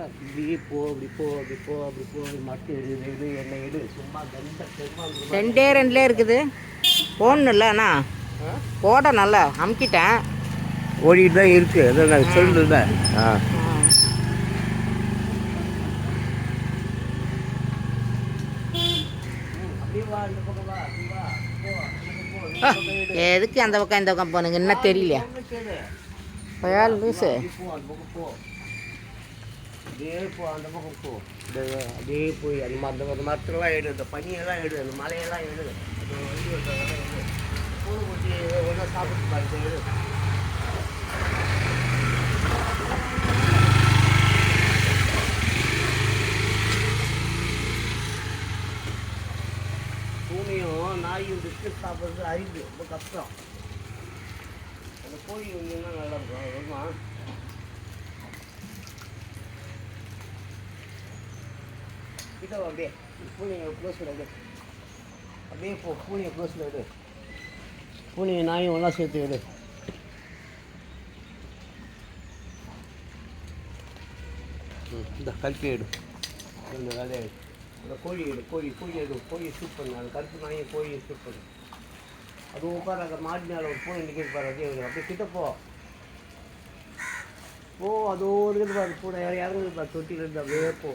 இப்படி போ போ அப்படி போ அப்படி போ மட்டும் எடு இது எடு என்ன எடு சும்மா கண்ட பெருமாள் ரெண்டே ரெண்டுலே இருக்குது. போடணும்ல அண்ணா? போட நல்லா அமுக்கிட்டேன். ஓடிட்டு தான் இருக்கு. அதான் நான் சொல்லுல ஆ. எதுக்கு அந்த பக்கம் இந்த பக்கம் போனுங்க? என்ன தெரியலையா? பயால் லூசு. அப்படியே போ அந்த பக்கம் போ. அப்படியே போய் அந்த மாதிரி அந்த அந்த மரத்துலலாம் எடு அந்த பனியெல்லாம் எடு அந்த மலையெல்லாம் எடு அந்த வண்டி ஓட்டுறதெல்லாம் எடு கொட்டி ஒன்றா சாப்பிட்டு பாருங்க எடு பூனையும் நாயும் பிஸ்கட் சாப்பிட்றது அறிவு ரொம்ப கஷ்டம். அந்த கோழி ஒன்றுனா நல்லா இருக்கும் வருமா? கிட்ட அப்படியே பூனையை க்ளோஸில் எடு அப்படியே போ பூனையை க்ளோஸில் எடு பூனையை நாயும் ஒன்றா சேர்த்து ம், இந்த கல்பி எடு இந்த வேலையை அந்த கோழி எடு கோழி கோழி எடு கோழியை ஷூட் பண்ணு அந்த கருப்பு நாயை கோழியை ஷூட் பண்ணு அது உட்கார அந்த மாடி மேலே ஒரு பூனை நிற்கிது பாரு அதே. அப்படியே கிட்ட போ ஓ அதோ இருக்குது பாரு பூனை இறங்குது பாரு தொட்டியில் இருந்து அப்படியே போ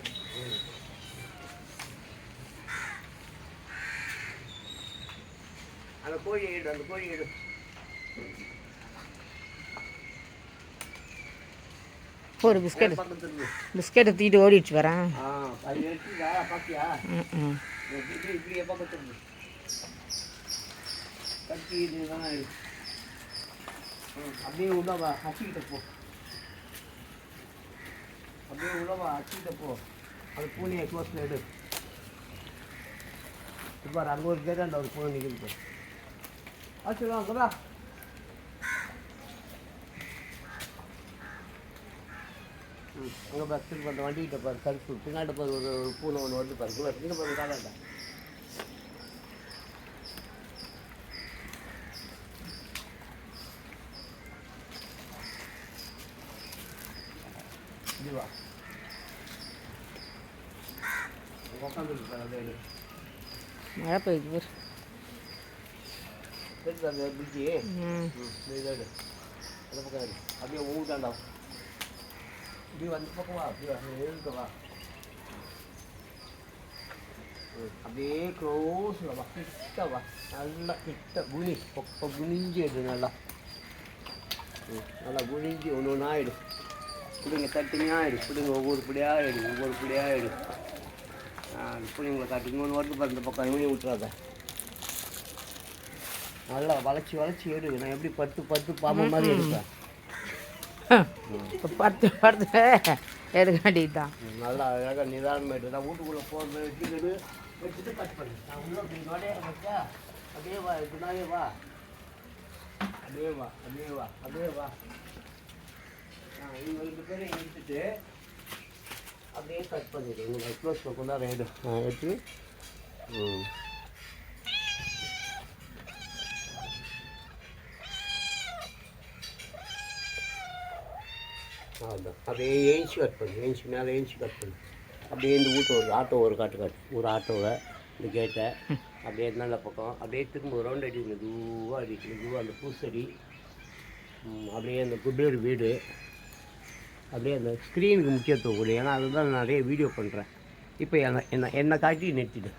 அந்த கோழி எடு அந்த கோழி எடு. ஒரு பிஸ்கட். பிஸ்கட்டை தூக்கிட்டு ஓடிடுச்சு வரேன். அப்படியே உள்ளவா ஹச்சிக்கிட்ட போ. அப்படியே உள்ளவா ஹச்சிக்கிட்ட போ. அது பூனையை க்ளோஸில் எடு. இப்போ அங்கே ஒரு கேட்டாண்ட ஒரு பூனை நிற்குது ஆச்சு வாங்கடா ம் அங்கே பஸ் திரும்ப அந்த வண்டிக்கிட்ட பாரு கருப்பு பின்னாடி பாரு ஒரு ஒரு பூனை ஒன்று வந்து பாரு குள்ள இங்கே பாரு காலாண்டா இது வா உட்காந்துருக்கு சார் அதே மழை பெய்யுது பாரு. எடுத்து அந்த பிரிட்ஜி ம் ம் இதை எடு அந்த பக்கம் அப்படியே ஊட்டாண்டா இப்படி வந்து பக்கம் வா அப்படி வா எழுந்து வா அப்படியே க்ளோஸில் வா கிட்ட வா நல்லா கிட்ட குனி இப்போ குனிஞ்சு எடு நல்லா நல்லா குனிஞ்சு ஒன்று ஒன்றா எடு பிடிங்க தட்டினியாக எடு பிடிங்க ஒவ்வொரு பிடியாக எடு ஒவ்வொரு பிடியாக எடு ஆ பிள்ளைங்களை காட்டி இன்னொன்று வருது பக்கம் இவனையும் விட்டுறாத நல்லா வளைச்சி வளைச்சி எடு நான் எப்படி பத்து பத்து பாம்பு மாதிரி எடுப்பேன்? இப்போ படுத்து படுத்து எடுக்க வேண்டியது தான் ம், நல்லா அழகாக நிதானமாக எடு நான் வீட்டுக்குள்ளே போகிறது வச்சுக்கிட்டு வச்சுட்டு கட் பண்ணு. நான் உள்ள அப்படி நோடைய வச்சா அப்படியே வா இப்படினாவே வா. அப்படியே வா அப்படியே வா அப்படியே வா. இவங்க ரெண்டு பேரும் எடுத்துட்டு அப்படியே கட் பண்ணிடு. உங்களை க்ளோஸ் எடு ஆ எடுத்து ம். அதான் அப்படியே ஏஞ்சி கட் பண்ணு ஏஞ்சி மேலே ஏஞ்சி கட் பண்ணு அப்படியே இந்த வீட்டு ஒரு ஆட்டோ ஒரு காட்டு காட்டு. ஒரு ஆட்டோவை இந்த கேட்டை அப்படியே நல்ல பக்கம் அப்படியே திரும்ப ரவுண்ட் அடி மெதுவாக அடி மெதுவாக அந்த பூசடி அப்படியே அந்த குபேர் வீடு அப்படியே அந்த ஸ்க்ரீனுக்கு முக்கியத்துவம் கொடு. ஏன்னா அதுதான் நிறைய வீடியோ பண்ணுறேன் இப்போ என்ன என்ன என்னை காட்டி நிறுத்திடு